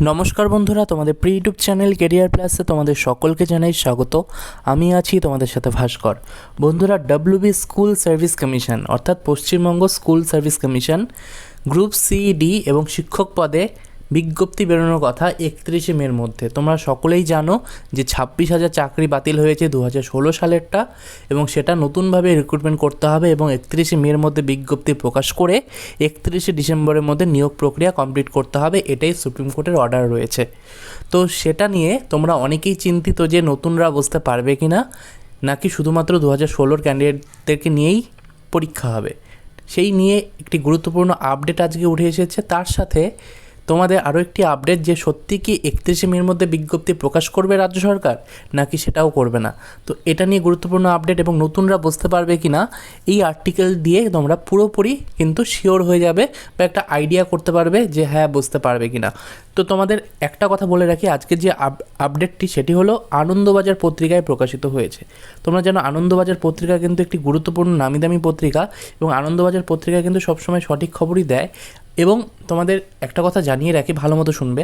নমস্কার বন্ধুরা, তোমাদের প্রি ইউটিউব চ্যানেল কেরিয়ার প্লাসে তোমাদের সকলকে জানাই স্বাগত। আমি আছি তোমাদের সাথে ভাস্কর। বন্ধুরা ডাব্লিউবি স্কুল সার্ভিস কমিশন অর্থাৎ Paschimbanga school service commission group C D এবং শিক্ষক পদে বিজ্ঞপ্তি বেরোনোর কথা একত্রিশে মের মধ্যে। তোমরা সকলেই জানো যে ছাব্বিশ হাজার চাকরি বাতিল হয়েছে দু হাজার ষোলো সালেরটা এবং সেটা নতুনভাবে রিক্রুটমেন্ট করতে হবে এবং একত্রিশে মের মধ্যে বিজ্ঞপ্তি প্রকাশ করে একত্রিশে ডিসেম্বরের মধ্যে নিয়োগ প্রক্রিয়া কমপ্লিট করতে হবে, এটাই সুপ্রিম কোর্টের অর্ডার রয়েছে। তো সেটা নিয়ে তোমরা অনেকেই চিন্তিত যে নতুনরা বুঝতে পারবে কি না নাকি শুধুমাত্র দু হাজার ষোলোর ক্যান্ডিডেটদেরকে নিয়েই পরীক্ষা হবে। সেই নিয়ে একটি গুরুত্বপূর্ণ আপডেট আজকে উঠে এসেছে, তার সাথে তোমাদের আরও একটি আপডেট যে সত্যি কি একত্রিশে মের মধ্যে বিজ্ঞপ্তি প্রকাশ করবে রাজ্য সরকার? নাকি সেটাও করবে না? তো এটা নিয়ে গুরুত্বপূর্ণ আপডেট এবং নতুনরা বুঝতে পারবে কি না, এই আর্টিকেল দিয়ে তোমরা পুরোপুরি কিন্তু শিওর হয়ে যাবে বা একটা আইডিয়া করতে পারবে যে হ্যাঁ বুঝতে পারবে কি না। তো তোমাদের একটা কথা বলে রাখি, আজকে যে আপ- আপডেটটি সেটি হলো আনন্দবাজার পত্রিকায় প্রকাশিত হয়েছে। তোমরা জানো আনন্দবাজার পত্রিকা কিন্তু একটি গুরুত্বপূর্ণ নামি দামি পত্রিকা এবং আনন্দবাজার পত্রিকা কিন্তু সবসময় সঠিক খবরই দেয়। এবং তোমাদের একটা কথা জানিয়ে রাখি, ভালো মতো শুনবে।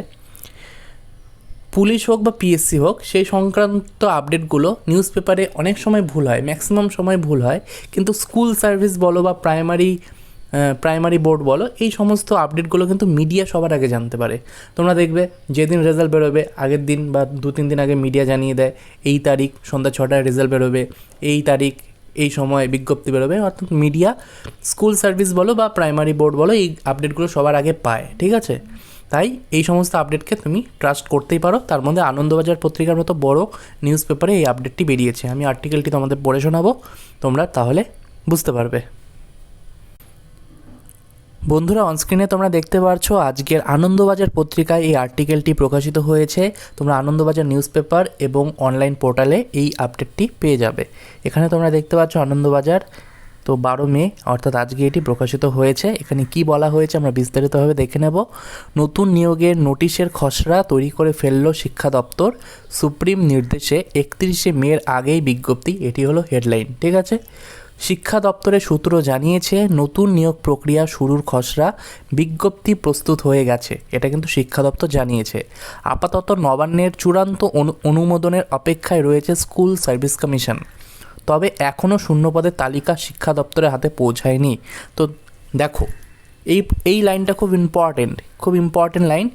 পুলিশ হোক বা পিএসসি হোক, সেই সংক্রান্ত আপডেটগুলো নিউজ পেপারে অনেক সময় ভুল হয় ম্যাক্সিমাম সময় ভুল হয়। কিন্তু স্কুল সার্ভিস বলো বা প্রাইমারি প্রাইমারি বোর্ড বলো, এই সমস্ত আপডেটগুলো কিন্তু মিডিয়া সবার আগে জানতে পারে। তোমরা দেখবে, যেদিন রেজাল্ট বেরোবে, আগের দিন বা দু তিন দিন আগে মিডিয়া জানিয়ে দেয়, এই তারিখ সন্ধ্যা ছটায় রেজাল্ট বেরোবে, এই তারিখ এই সময় বিজ্ঞপ্তি বেরোবে, অর্থাৎ মিডিয়া স্কুল সার্ভিস বলো বা প্রাইমারি বোর্ড বলো, এই আপডেটগুলো সবার আগে পায়, ঠিক আছে? তাই এই সমস্ত আপডেটকে তুমি ট্রাস্ট করতেই পারো। তার মধ্যে আনন্দবাজার পত্রিকার মতো বড় নিউজ পেপারে এই আপডেটটি বেরিয়েছে। আমি আর্টিকেলটি তোমাদের পড়ে শোনাবো, তোমরা তাহলে বুঝতে পারবে। বন্ধুরা অনস্ক্রিনে তোমরা দেখতে পাচ্ছ আজকের আনন্দবাজার পত্রিকায় এই আর্টিকেলটি প্রকাশিত হয়েছে। তোমরা আনন্দবাজার নিউজ পেপার এবং অনলাইন পোর্টালে এই আপডেটটি পেয়ে যাবে। এখানে তোমরা দেখতে পাচ্ছ আনন্দবাজার, তো বারো মে, অর্থাৎ আজকে এটি প্রকাশিত হয়েছে। এখানে কি বলা হয়েছে আমরা বিস্তারিতভাবে দেখে নেব। নতুন নিয়োগের নোটিশের খসড়া তৈরি করে ফেলল শিক্ষা দপ্তর। সুপ্রিম নির্দেশে একত্রিশে মের আগেই বিজ্ঞপ্তি, এটি হলো হেডলাইন ঠিক আছে? শিক্ষা দপ্তরের সূত্র জানিয়েছে, নতুন নিয়োগ প্রক্রিয়া শুরুর খসড়া বিজ্ঞপ্তি প্রস্তুত হয়ে গেছে। এটা কিন্তু শিক্ষা দপ্তর জানিয়েছে। আপাতত নবান্নের চূড়ান্ত অনু- অনুমোদনের অপেক্ষায় রয়েছে স্কুল সার্ভিস কমিশন। তবে এখনও শূন্যপদের তালিকা শিক্ষা দপ্তরের হাতে পৌঁছায়নি। তো দেখো, এই এই লাইনটা খুব ইম্পর্টেন্ট খুব ইম্পর্টেন্ট লাইন।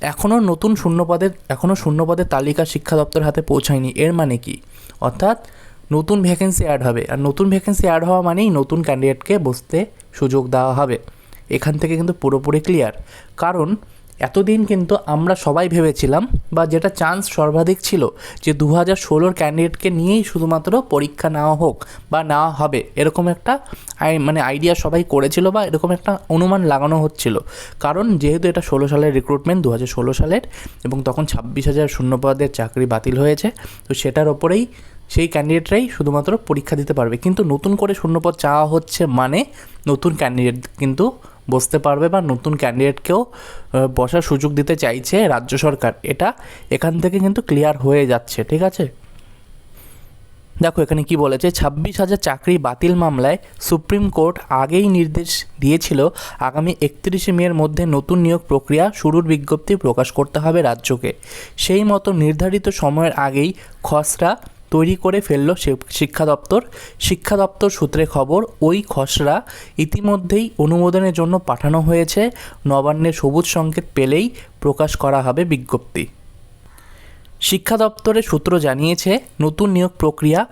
এখনও নতুন শূন্যপদের এখনও শূন্যপদের তালিকা শিক্ষা দপ্তরের হাতে পৌঁছায়নি। এর মানে কি? অর্থাৎ নতুন ভ্যাকেন্সি অ্যাড হবে। আর নতুন ভ্যাকেন্সি অ্যাড হওয়া মানেই নতুন ক্যান্ডিডেটকে বসতে সুযোগ দেওয়া হবে। এখান থেকে কিন্তু পুরোপুরি ক্লিয়ার কারণ এতদিন কিন্তু আমরা সবাই ভেবেছিলাম বা যেটা চান্স সর্বাধিক ছিল যে দু হাজার ষোলোর ক্যান্ডিডেটকে নিয়েই শুধুমাত্র পরীক্ষা নেওয়া হোক বা নেওয়া হবে এরকম একটা মানে আইডিয়া সবাই করেছিল বা এরকম একটা অনুমান লাগানো হচ্ছিল। কারণ যেহেতু এটা ষোলো সালের রিক্রুটমেন্ট দু হাজার ষোলো সালের এবং তখন ছাব্বিশ হাজার শূন্যপদের চাকরি বাতিল হয়েছে, তো সেটার ওপরেই সেই ক্যান্ডিডেটরাই শুধুমাত্র পরীক্ষা দিতে পারবে। কিন্তু নতুন করে শূন্যপদ চাওয়া হচ্ছে মানে নতুন ক্যান্ডিডেট কিন্তু বসতে পারবে বা নতুন ক্যান্ডিডেটকেও বসার সুযোগ দিতে চাইছে রাজ্য সরকার। এটা এখান থেকে কিন্তু ক্লিয়ার হয়ে যাচ্ছে, ঠিক আছে? দেখো, এখানে কি বলেছে, ছাব্বিশ হাজার চাকরি বাতিল মামলায় সুপ্রিম কোর্ট আগেই নির্দেশ দিয়েছিল আগামী একত্রিশে মের মধ্যে নতুন নিয়োগ প্রক্রিয়া শুরুর বিজ্ঞপ্তি প্রকাশ করতে হবে রাজ্যকে। সেই মতো নির্ধারিত সময়ের আগেই খসড়া তৈরি করে ফেলল শিক্ষা দপ্তর। শিক্ষা দপ্তর সূত্রে খবর, ওই খসড়া ইতিমধ্যেই অনুমোদনের জন্য পাঠানো হয়েছে। নবান্নের সবুজ সংকেত পেলেই প্রকাশ করা হবে বিজ্ঞপ্তি। শিক্ষা দপ্তরের সূত্র জানিয়েছে, নতুন নিয়োগ প্রক্রিয়া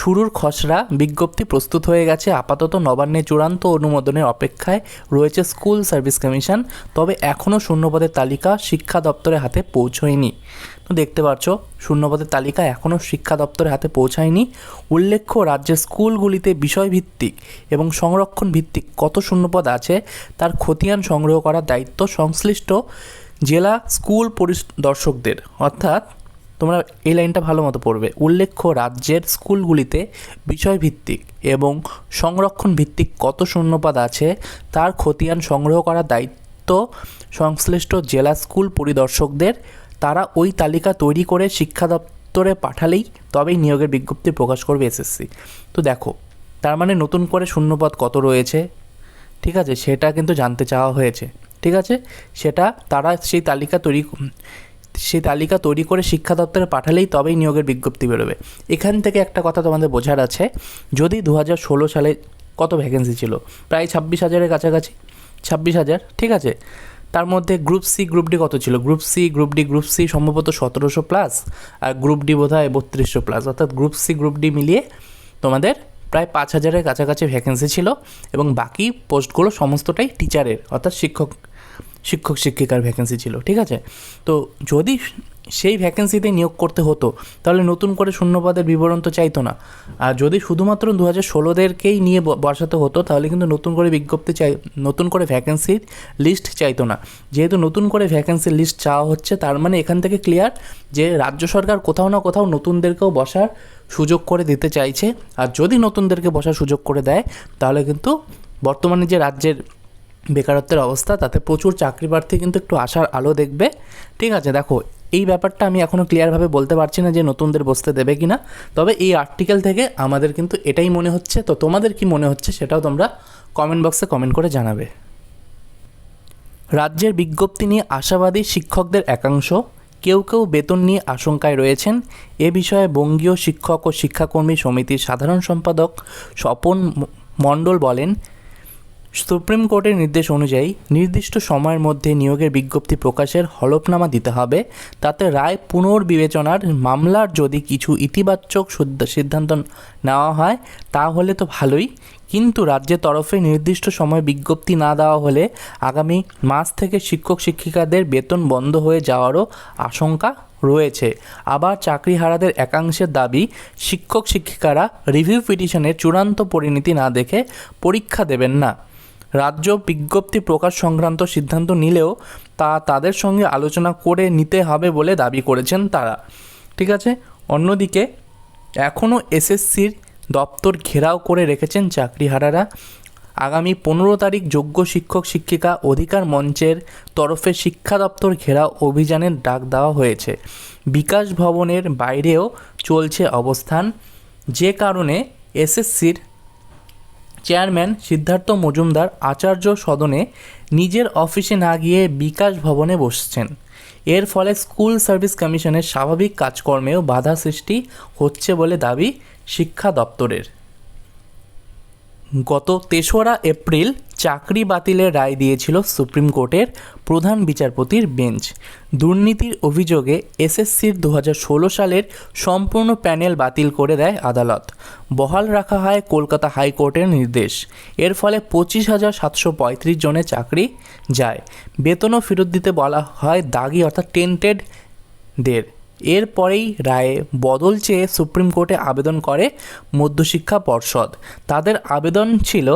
শুরুর খসড়া বিজ্ঞপ্তি প্রস্তুত হয়ে গেছে। আপাতত নবান্নে চূড়ান্ত অনুমোদনের অপেক্ষায় রয়েছে স্কুল সার্ভিস কমিশন, তবে এখনও শূন্যপদের তালিকা শিক্ষা দপ্তরের হাতে পৌঁছয়নি। তো দেখতে পাচ্ছ শূন্যপদের তালিকা এখনও শিক্ষা দপ্তরের হাতে পৌঁছায়নি। উল্লেখ্য, রাজ্যের স্কুলগুলিতে বিষয়ভিত্তিক এবং সংরক্ষণ ভিত্তিক কত শূন্যপদ আছে তার খতিয়ান সংগ্রহ করার দায়িত্ব সংশ্লিষ্ট জেলা স্কুল পরিদর্শকদের। অর্থাৎ তোমরা এই লাইনটা ভালো মতো পড়বে। উল্লেখ্য, রাজ্যের স্কুলগুলিতে বিষয়ভিত্তিক এবং সংরক্ষণ ভিত্তিক কত শূন্যপদ আছে তার খতিয়ান সংগ্রহ করার দায়িত্ব সংশ্লিষ্ট জেলা স্কুল পরিদর্শকদের। তারা ওই তালিকা তৈরি করে শিক্ষা দপ্তরে পাঠালেই তবেই নিয়োগের বিজ্ঞপ্তি প্রকাশ করবে এসএসসি। তো দেখো, তার মানে নতুন করে শূন্যপদ কত রয়েছে? ঠিক আছে, সেটা কিন্তু জানতে চাওয়া হয়েছে। ঠিক আছে, সেটা তারা সেই তালিকা তৈরি সেই তালিকা তৈরি করে শিক্ষা দপ্তরে পাঠালেই তবেই নিয়োগের বিজ্ঞপ্তি বেরোবে। এখান থেকে একটা কথা তোমাদের বোঝার আছে, যদি দু হাজার ষোলো সালে কত ভ্যাকেন্সি ছিল? প্রায় ছাব্বিশ হাজারের কাছাকাছি। ছাব্বিশ হাজার, ঠিক আছে? তার মধ্যে গ্রুপ সি গ্রুপ ডি কত ছিল? Group C group D group C সম্ভবত সতেরোশো প্লাস আর গ্রুপ ডি বোধ হয় বত্রিশশো প্লাস অর্থাৎ গ্রুপ সি গ্রুপ ডি মিলিয়ে তোমাদের প্রায় পাঁচ হাজারের কাছাকাছি ভ্যাকেন্সি ছিল এবং বাকি পোস্টগুলো সমস্তটাই টিচারের অর্থাৎ শিক্ষক শিক্ষক, শিক্ষিকার ভ্যাকেন্সি ছিল, ঠিক আছে? তো যদি সেই ভ্যাকেন্সিতে নিয়োগ করতে হতো। তাহলে নতুন করে শূন্যপদের বিবরণ তো চাইতো না। আর যদি শুধুমাত্র দু হাজার ষোলোদেরকেই নিয়ে বসাতে হতো, তাহলে কিন্তু নতুন করে বিজ্ঞপ্তি চাই, নতুন করে ভ্যাকেন্সির লিস্ট চাইতো না। যেহেতু নতুন করে ভ্যাকেন্সির লিস্ট চাওয়া হচ্ছে, তার মানে এখান থেকে ক্লিয়ার যে রাজ্য সরকার কোথাও না কোথাও নতুনদেরকেও বসার সুযোগ করে দিতে চাইছে। আর যদি নতুনদেরকে বসার সুযোগ করে দেয়, তাহলে কিন্তু বর্তমানে যে রাজ্যের বেকারত্বের অবস্থা, তাতে প্রচুর চাকরি প্রার্থী কিন্তু একটু আশার আলো দেখবে। ঠিক আছে, দেখো এই ব্যাপারটা আমি এখনও ক্লিয়ারভাবে বলতে পারছি না যে নতুনদের বসতে দেবে কি না তবে এই আর্টিকেল থেকে আমাদের কিন্তু এটাই মনে হচ্ছে। তো তোমাদের কি মনে হচ্ছে সেটাও তোমরা কমেন্ট বক্সে কমেন্ট করে জানাবে। রাজ্যের বিজ্ঞপ্তি নিয়ে আশাবাদী শিক্ষকদের একাংশ, কেউ কেউ বেতন নিয়ে আশঙ্কায় রয়েছেন। এ বিষয়ে বঙ্গীয় শিক্ষক ও শিক্ষাকর্মী সমিতির সাধারণ সম্পাদক স্বপন মণ্ডল বলেন সুপ্রিম কোর্টের নির্দেশ অনুযায়ী নির্দিষ্ট সময়ের মধ্যে নিয়োগের বিজ্ঞপ্তি প্রকাশের হলফনামা দিতে হবে। তাতে রায় পুনর্বিবেচনার মামলার যদি কিছু ইতিবাচক সিদ্ধান্ত নেওয়া হয়, তাহলে তো ভালোই। কিন্তু রাজ্যের তরফে নির্দিষ্ট সময় বিজ্ঞপ্তি না দেওয়া হলে আগামী মাস থেকে শিক্ষক শিক্ষিকাদের বেতন বন্ধ হয়ে যাওয়ারও আশঙ্কা রয়েছে। আবার চাকরিহারাদের একাংশের দাবি, শিক্ষক শিক্ষিকারা রিভিউ পিটিশনের চূড়ান্ত পরিণতি না দেখে পরীক্ষা দেবেন না। রাজ্য বিজ্ঞপ্তি প্রকাশ সংক্রান্ত সিদ্ধান্ত নিলেও তা তাদের সঙ্গে আলোচনা করে নিতে হবে বলে দাবি করেছেন তারা। ঠিক আছে? অন্যদিকে, এখনও এসএসসির দপ্তর ঘেরাও করে রেখেছেন চাকরিহারারা। আগামী পনেরো তারিখ যোগ্য শিক্ষক, শিক্ষিকা অধিকার মঞ্চের তরফে শিক্ষা দপ্তর ঘেরাও অভিযানের ডাক দেওয়া হয়েছে। বিকাশ ভবনের বাইরেও চলছে অবস্থান। যে কারণে এসএসসির চেয়ারম্যান সিদ্ধার্থ মজুমদার আচার্য সদনে নিজের অফিসে না গিয়ে বিকাশ ভবনে বসছেন। এর ফলে স্কুল সার্ভিস কমিশনের স্বাভাবিক কাজকর্মেও বাধা সৃষ্টি হচ্ছে বলে দাবি শিক্ষা দপ্তরের। গত তেসরা এপ্রিল চাকরি বাতিলের রায় দিয়েছিল সুপ্রিম কোর্টের প্রধান বিচারপতির বেঞ্চ। দুর্নীতির অভিযোগে এসএসসির দু সালের সম্পূর্ণ প্যানেল বাতিল করে দেয় আদালত। বহাল রাখা হয় কলকাতা হাইকোর্টের নির্দেশ। এর ফলে পঁচিশ হাজার সাতশো পঁয়ত্রিশ জনের চাকরি যায়। বেতনও ফেরত দিতে বলা হয় দাগি অর্থাৎ টেন্টেড দের এরপরেই রায়ে বদল চেয়ে সুপ্রিম কোর্টে আবেদন করে মধ্যশিক্ষা পর্ষদ। তাদের আবেদন ছিল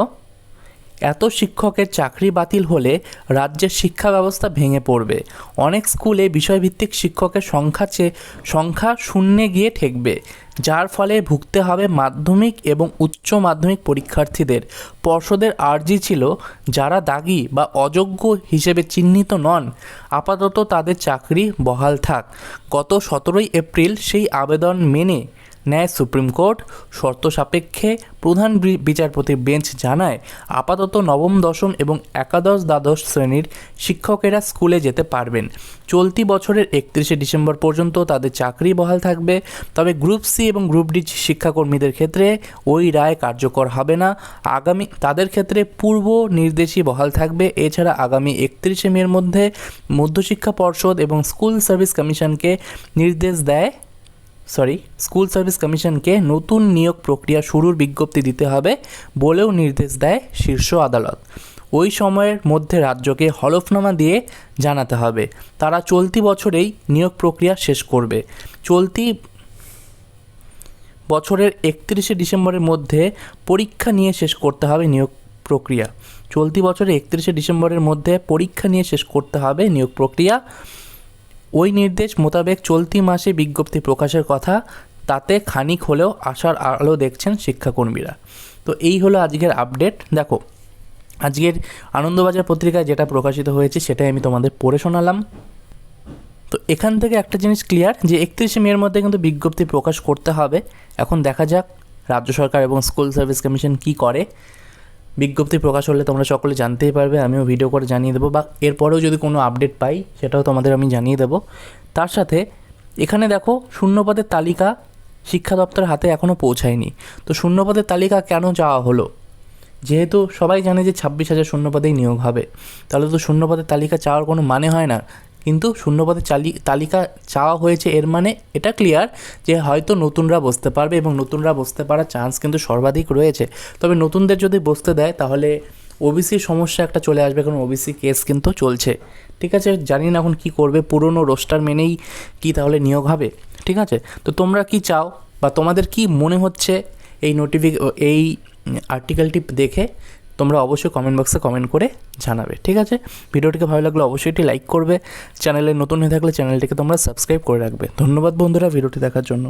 এত শিক্ষকের চাকরি বাতিল হলে রাজ্যের শিক্ষা ব্যবস্থা ভেঙে পড়বে। অনেক স্কুলে বিষয়ভিত্তিক শিক্ষকের সংখ্যা চেয়ে সংখ্যা শূন্যে গিয়ে ঠেকবে, যার ফলে ভুগতে হবে মাধ্যমিক এবং উচ্চ মাধ্যমিক পরীক্ষার্থীদের। পর্ষদের আর্জি ছিল যারা দাগি বা অযোগ্য হিসেবে চিহ্নিত নন। আপাতত তাদের চাকরি বহাল থাক। গত সতেরোই এপ্রিল সেই আবেদন মেনে নেয় সুপ্রিম কোর্ট শর্ত সাপেক্ষে প্রধান বি- বিচারপতির বেঞ্চ জানায়, আপাতত নবম, দশম এবং একাদশ দ্বাদশ শ্রেণির শিক্ষকেরা স্কুলে যেতে পারবেন। চলতি বছরের একত্রিশে ডিসেম্বর পর্যন্ত তাদের চাকরি বহাল থাকবে। তবে গ্রুপ সি এবং গ্রুপ ডি শিক্ষাকর্মীদের ক্ষেত্রে ওই রায় কার্যকর হবে না। আগামী, তাদের ক্ষেত্রে পূর্ব নির্দেশই বহাল থাকবে। এছাড়া আগামী একত্রিশে মের মধ্যে মধ্যশিক্ষা পর্ষদ এবং স্কুল সার্ভিস কমিশনকে নির্দেশ দেয় সরি স্কুল সার্ভিস কমিশনকে নতুন নিয়োগ প্রক্রিয়া শুরুর বিজ্ঞপ্তি দিতে হবে বলেও নির্দেশ দেয় শীর্ষ আদালত। ওই সময়ের মধ্যে রাজ্যকে হলফনামা দিয়ে জানাতে হবে। তারা চলতি বছরেই নিয়োগ প্রক্রিয়া শেষ করবে। চলতি বছরের একত্রিশে ডিসেম্বরের মধ্যে পরীক্ষা নিয়ে শেষ করতে হবে নিয়োগ প্রক্রিয়া। চলতি বছরের একত্রিশে ডিসেম্বরের মধ্যে পরীক্ষা নিয়ে শেষ করতে হবে নিয়োগ প্রক্রিয়া। ওই নির্দেশ মোতাবেক চলতি মাসে বিজ্ঞপ্তি প্রকাশের কথা, তাতে খানিক হলেও আশার আলো দেখছেন শিক্ষাকর্মীরা। তো এই হলো আজকের আপডেট দেখো, আজকের আনন্দবাজার পত্রিকায় যেটা প্রকাশিত হয়েছে সেটাই আমি তোমাদের পড়ে শোনালাম। তো এখান থেকে একটা জিনিস ক্লিয়ার যে একত্রিশে মের মধ্যে কিন্তু বিজ্ঞপ্তি প্রকাশ করতে হবে। এখন দেখা যাক রাজ্য সরকার এবং স্কুল সার্ভিস কমিশন কি করে। বিজ্ঞপ্তি প্রকাশ হলে তোমরা সকলে জানতেই পারবে, আমিও ভিডিও করে জানিয়ে দেবো। বা এরপরেও যদি কোনো আপডেট পাই, সেটাও তোমাদের আমি জানিয়ে দেবো। তার সাথে, এখানে দেখো, শূন্যপদের তালিকা শিক্ষা দপ্তরের হাতে এখনও পৌঁছায়নি। তো শূন্যপদের তালিকা কেন চাওয়া হলো? যেহেতু সবাই জানে যে ছাব্বিশ হাজার শূন্যপদেই নিয়োগ হবে। তাহলে তো শূন্যপদের তালিকা চাওয়ার কোনো মানে হয় না। কিন্তু শূন্যপদের চালি তালিকা চাওয়া হয়েছে এর মানে এটা ক্লিয়ার যে হয়তো নতুনরা বসতে পারবে এবং নতুনরা বসতে পারার চান্স কিন্তু সর্বাধিক রয়েছে। তবে নতুনদের যদি বসতে দেয়, তাহলে ওবিসির সমস্যা একটা চলে আসবে, কারণ ওবিসি কেস কিন্তু চলছে। ঠিক আছে? জানি না এখন কী করবে, পুরনো রোস্টার মেনেই কি তাহলে নিয়োগ হবে? ঠিক আছে? তো তোমরা কি চাও বা তোমাদের কি মনে হচ্ছে এই নোটিফিক এই আর্টিকেলটি দেখে তোমরা অবশ্যই কমেন্ট বক্সে কমেন্ট করে জানাবে, ঠিক আছে? ভিডিওটিকে ভালো লাগলে অবশ্যই এটি লাইক করবে। চ্যানেলে নতুন হয়ে থাকলে চ্যানেলটিকে তোমরা সাবস্ক্রাইব করে রাখবে। ধন্যবাদ বন্ধুরা ভিডিওটি দেখার জন্য।